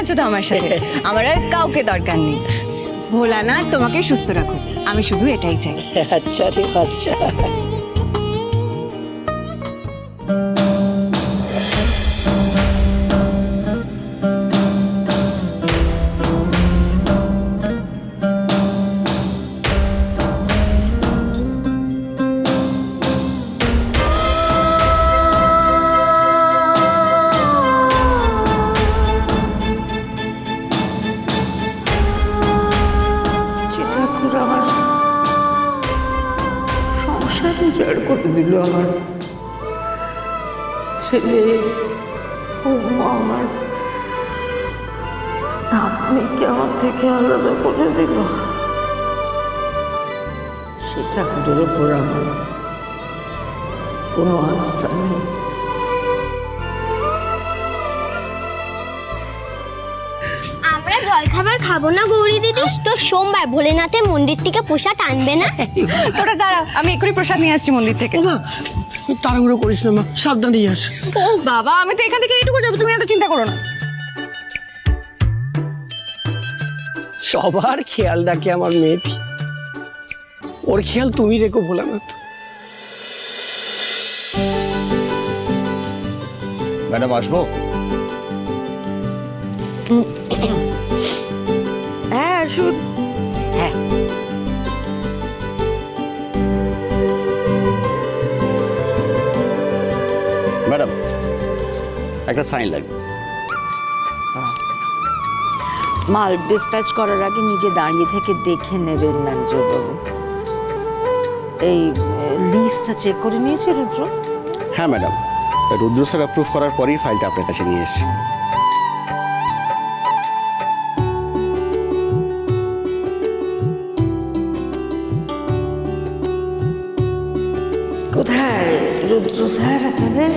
আছো তো আমার সাথে? আমার আর কাউকে দরকার নেই। ভোলানাথ, তোমাকে সুস্থ রাখো আমি শুধু এটাই চাই। আচ্ছা রে আচ্ছা সংসারে করে দিল আমার। ছেলে আমার। নাতনিকে আমার থেকে আলাদা করে দিল? সে ঠাকুরের আমার কোনো আস্থা নেই। আমরা জলখাবার খাব না গৌরী দিদি? আজ তো সোমবার ভোলেনাথের মন্দির থেকে পোষা টানবে না? তোরা দাঁড়া আমি এক্ষুনি প্রসাদ নিয়ে আসছি মন্দির থেকে। তাড়াহুড়ো করিস না মা সাবধানে আস। ও বাবা আমি তো এখান থেকে এইটুকু যাব তুমি এত চিন্তা করো না। সবার খেয়াল রাখে আমার মেয়েটি ওর খেয়াল তুমি রেখো ভোলানাথ। ম্যাডাম আসব? একটা সাইন লাগবে। মাল ডিসপ্যাচ করার আগে নিজে দাঁড়িয়ে থেকে দেখে নেবেন ম্যানেজারবাবু এই লিস্টটা চেক করে নিয়েছে রুদ্র? হ্যাঁ ম্যাডাম রুদ্র স্যার অ্যাপ্রুভ করার পরেই ফাইলটা আপনার কাছে নিয়ে এসেছি। কোথায় রুদ্র স্যার আপনাদের?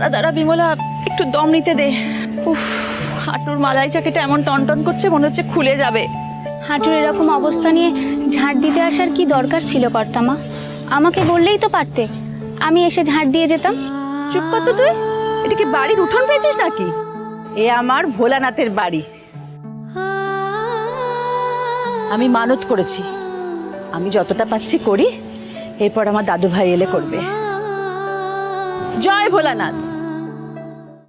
দাঁড়া দাঁড়া বিমলা একটু দম নিতে দে। উফ হাঁটুর মালাই চাকিটা এমন টনটন করছে মনে হচ্ছে খুলে যাবে। হাঁটুর এরকম অবস্থা নিয়ে ঝাড় দিতে আসার কি দরকার ছিল কর্তামা? আমাকে বললেই তো পারতে। আমি এসে ঝাড় দিয়ে যেতাম। চুপ কর তো তুই। এটা কি বাড়ির উঠোন পেয়েছিস নাকি? এ আমার ভোলানাথের বাড়ি। আমি মানত করেছি। আমি যতটা পাচ্ছি করি এরপর আমার দাদু ভাই এলে করবে। জয় ভোলানাথ।